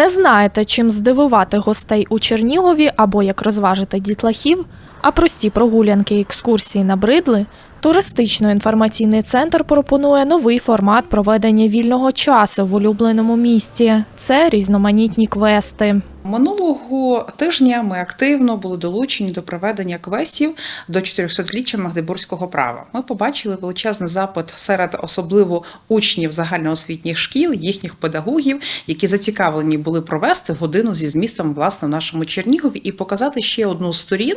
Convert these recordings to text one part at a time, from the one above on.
Не знаєте, чим здивувати гостей у Чернігові або як розважити дітлахів, а прості прогулянки екскурсії набридли? Туристично-інформаційний центр пропонує новий формат проведення вільного часу в улюбленому місті. Це різноманітні квести. Минулого тижня ми активно були долучені до проведення квестів до 400-річчя Магдебурзького права. Ми побачили величезний запит серед особливо учнів загальноосвітніх шкіл, їхніх педагогів, які зацікавлені були провести годину зі змістом власне в нашому Чернігові і показати ще одну з сторін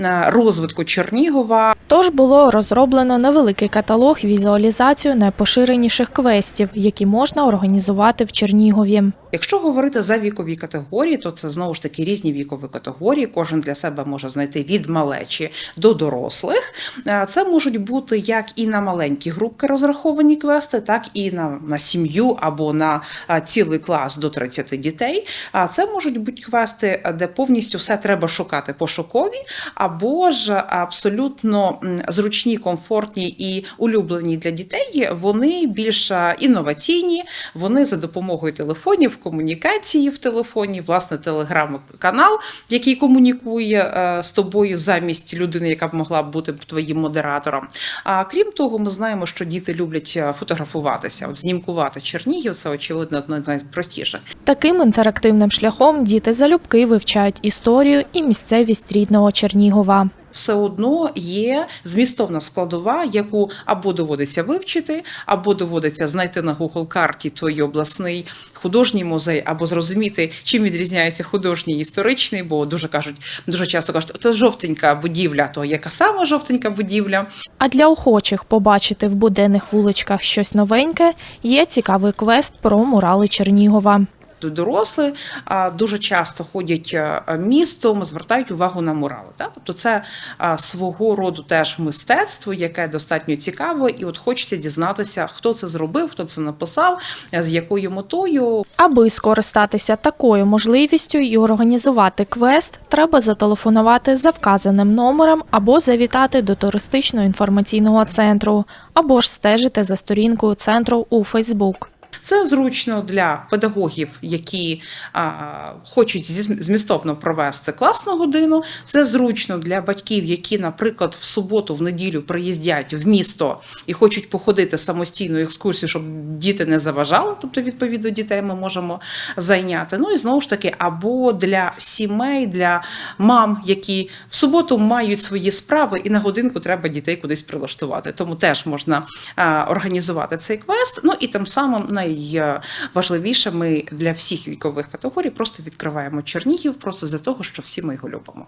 е, розвитку Чернігова, Тож було розроблено невеликий каталог візуалізацію найпоширеніших квестів, які можна організувати в Чернігові. Якщо говорити за вікові категорії, то це знову ж таки різні вікові категорії. Кожен для себе може знайти від малечі до дорослих. Е, Це можуть бути як і на маленькі групки розраховані квести, так і на, на сім'ю або на цілий клас до 30 дітей. А це можуть бути квести, е, де повністю все треба шукати пошукові, або ж абсолютно зручні, комфортні і улюблені для дітей. Вони більш інноваційні. Вони за допомогою телефонів, комунікації в телефоні, власне, телеграм-канал, який комунікує е, з тобою замість людини, яка б могла бути твоїм модератором. А крім того, ми знаємо, що діти люблять е, фотографуватися, от знімкувати Чернігів. Це очевидно одне з найпростіших. Таким інтерактивним шляхом діти залюбки вивчають історію і місцевість рідного Чернігова. Все одно є змістовна складова, яку або доводиться вивчити, або доводиться знайти на Google карті твій обласний художній музей, або зрозуміти, чим відрізняється художній і історичний, бо дуже кажуть, дуже часто кажуть, це жовтенька будівля, то яка сама жовтенька будівля. А для охочих побачити в буденних вуличках щось новеньке є цікавий квест про мурали Чернігова. Дорослі дуже часто ходять містом, звертають увагу на мурали. Тобто це свого роду теж мистецтво, яке достатньо цікаве, і от хочеться дізнатися, хто це зробив, хто це написав, з якою метою. Аби скористатися такою можливістю і організувати квест, треба зателефонувати за вказаним номером або завітати до туристично-інформаційного центру, або ж стежити за сторінкою центру у Фейсбук. Це зручно для педагогів, які а, хочуть змістовно провести класну годину. Це зручно для батьків, які, наприклад, в суботу, в неділю приїздять в місто і хочуть походити самостійну екскурсію, щоб діти не заважали. Тобто, відповідно, дітей ми можемо зайняти. Ну і знову ж таки, або для сімей, для мам, які в суботу мають свої справи, і на годинку треба дітей кудись прилаштувати. Тому теж можна а, організувати цей квест. Ну і тим самим найважливіше ми для всіх вікових категорій просто відкриваємо Чернігів, просто за того, що всі ми його любимо.